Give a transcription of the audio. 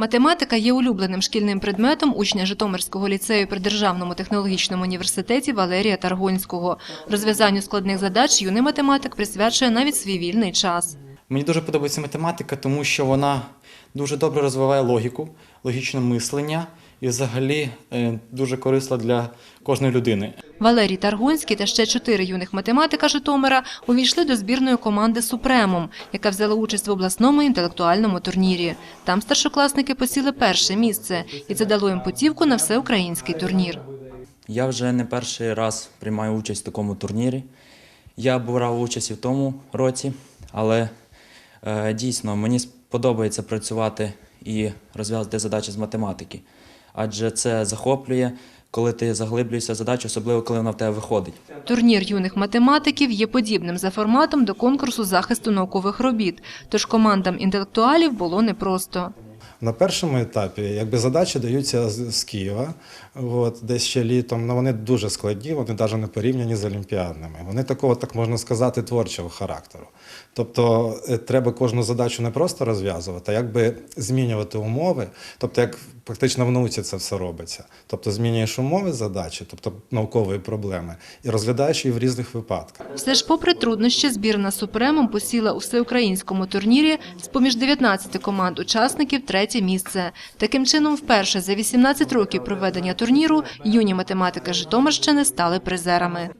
Математика є улюбленим шкільним предметом учня Житомирського ліцею при Державному технологічному університеті Валерія Таргонського. Розв'язанню складних задач юний математик присвячує навіть свій вільний час. Мені дуже подобається математика, тому що вона дуже добре розвиває логіку, логічне мислення і взагалі е, дуже корисна для кожної людини. Валерій Таргонський та ще чотири юних математика Житомира увійшли до збірної команди «Супремум», яка взяла участь в обласному інтелектуальному турнірі. Там старшокласники посіли перше місце, і це дало їм путівку на всеукраїнський турнір. Я вже не перший раз приймаю участь в такому турнірі. Я брав участь і в тому році, але дійсно мені подобається працювати і розв'язати задачі з математики. Адже це захоплює, коли ти заглиблюєшся в задачу, особливо коли вона в тебе виходить. Турнір юних математиків є подібним за форматом до конкурсу захисту наукових робіт, тож командам інтелектуалів було непросто. На першому етапі якби задачі даються з, з Києва, от, десь ще літом. Ну, вони дуже складні, вони навіть не порівняні з олімпіадними. Вони такого, так можна сказати, творчого характеру. Тобто е, треба кожну задачу не просто розв'язувати, а якби змінювати умови. Тобто, як практично в науці це все робиться. Тобто змінюєш умови задачі, тобто наукової проблеми, і розглядаєш її в різних випадках. Все ж, попри труднощі, збірна «Супремум» посіла у всеукраїнському турнірі з-поміж 19 команд учасників третє місце. Таким чином, вперше за 18 років проведення турніру юні математики Житомирщини стали призерами.